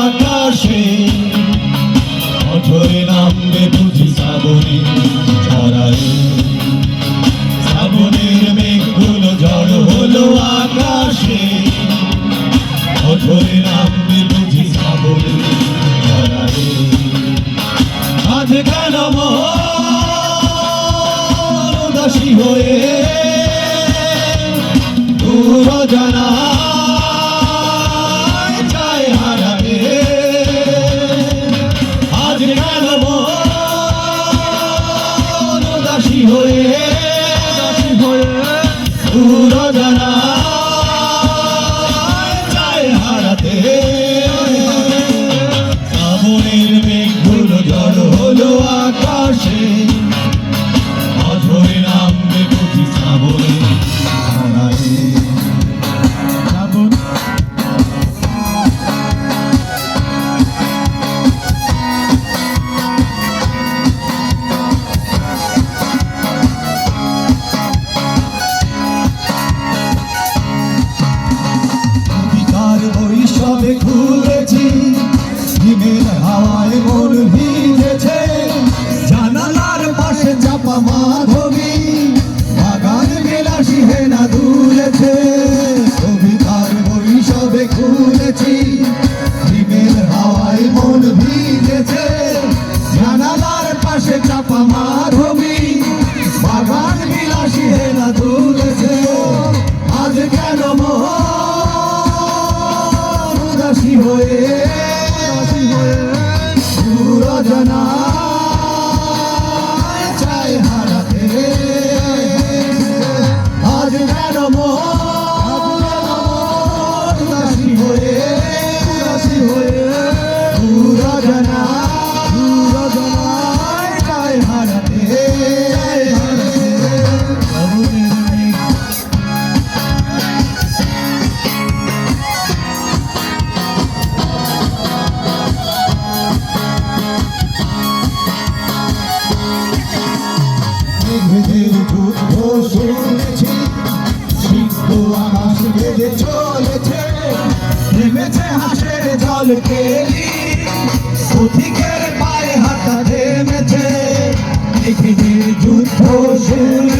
আকাশে। অঝরে নামবে বুঝি শ্রাবণে, ছড়ায়। শ্রাবণের মেঘগুলো জড় হলো আকাশে। অঝরে নামবে বুঝি শ্রাবণে, ছড়ায়। আজ কেন উদাসী হয়ে জানা উদাসী হয়ে দাসী হয়ে দূর দুলেছে আজ কেন মন উদাসী হয়ে উদাসী হয়ে শুনেছি সিদ্ধ আকাশ বেঁধে চলেছে, নেমেছে হাসের জল কেলি। পথিকের পায়ে হাঁটা মেঘের যুদ্ধ শুনেছি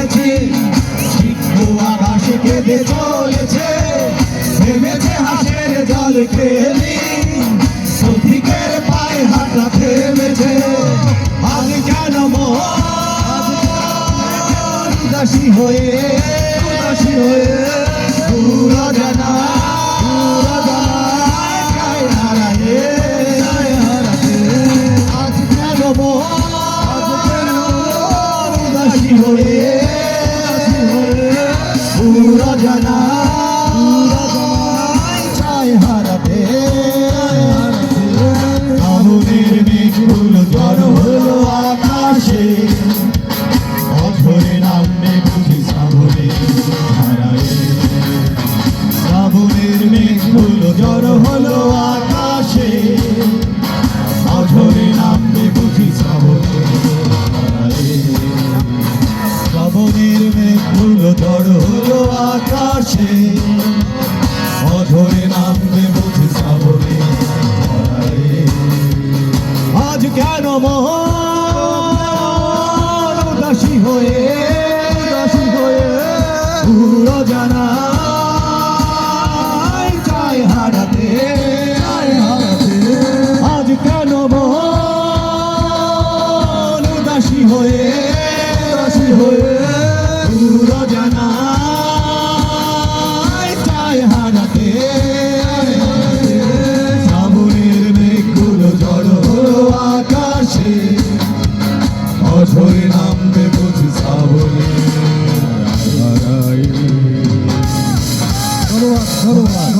উদাসী হয়ে উদাসী হয়ে দূর জানা দূর জানা গায়ে হারায়ে গায়ে হারাতে আজ উদাসী হয়ে উদাসী হয়ে দূর জানা মন উদাসী হয়ে উদাসী হয়ে দূর জানা চাই হারাতে আজ কেন মন উদাসী হয়ে উদাসী হয়ে বছরে নামবে বুঝি শ্রাবণী ধন্যবাদ ধন্যবাদ।